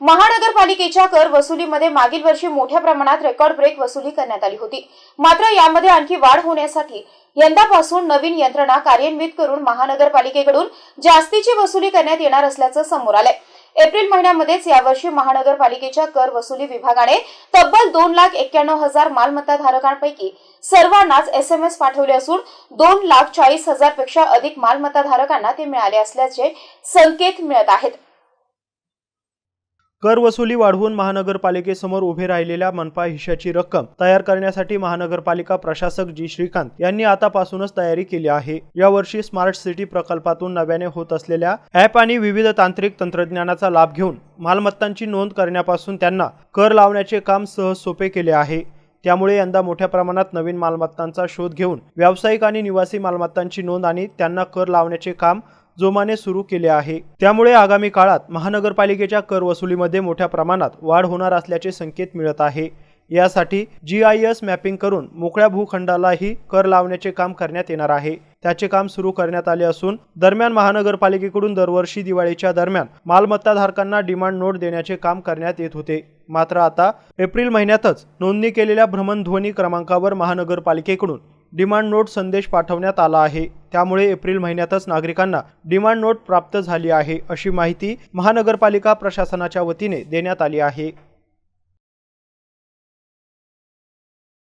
महानगरपालिकेच्या कर वसुलीमध्ये मागील वर्षी मोठ्या प्रमाणात रेकॉर्ड ब्रेक वसुली करण्यात आली होती. मात्र यामध्ये आणखी वाढ होण्यासाठी यंदापासून नवीन यंत्रणा कार्यान्वित करून महानगरपालिकेकडून जास्तीची वसुली करण्यात येणार असल्याचं समोर आलंय. एप्रिल महिन्यामध्येच यावर्षी महानगरपालिकेच्या कर वसुली विभागाने तब्बल दोन लाख एक्क्याण्णव हजार मालमत्ताधारकांपैकी सर्वांनाच एस एम एस पाठवले असून दोन लाख चाळीस हजारपेक्षा अधिक मालमत्ताधारकांना ते मिळाले असल्याचे संकेत मिळत आहेत. कर वसुली वाढवून महानगरपालिकेसमोर उभे राहिलेल्या मनपा हिशाची रक्कम तयार करण्यासाठी महानगरपालिका प्रशासक जी. श्रीकांत यांनी आतापासूनच तयारी केली आहे. यावर्षी स्मार्ट सिटी प्रकल्पातून नव्याने होत असलेल्या ॲप आणि विविध तांत्रिक तंत्रज्ञानाचा लाभ घेऊन मालमत्तांची नोंद करण्यापासून त्यांना कर लावण्याचे काम सहज सोपे केले आहे. त्यामुळे यंदा मोठ्या प्रमाणात नवीन मालमत्तांचा शोध घेऊन व्यावसायिक आणि निवासी मालमत्तांची नोंद आणि त्यांना कर लावण्याचे काम जोमाने सुरू केले आहे. त्यामुळे आगामी काळात महानगरपालिकेच्या कर वसुलीमध्ये मोठ्या प्रमाणात वाढ होणार असल्याचे संकेत मिळत आहे. यासाठी जी आय एस मॅपिंग करून मोकळ्या भूखंडालाही कर लावण्याचे काम करण्यात येणार आहे. त्याचे काम सुरू करण्यात आले असून दरम्यान महानगरपालिकेकडून दरवर्षी दिवाळीच्या दरम्यान मालमत्ताधारकांना डिमांड नोट देण्याचे काम करण्यात येत होते. मात्र आता एप्रिल महिन्यातच नोंदणी केलेल्या भ्रमणध्वनी क्रमांकावर महानगरपालिकेकडून डिमांड नोट संदेश पाठवण्यात आला आहे. त्यामुळे एप्रिल महिन्यातच नागरिकांना डिमांड नोट प्राप्त झाली आहे अशी माहिती महानगरपालिका प्रशासनाच्या वतीने देण्यात आली आहे.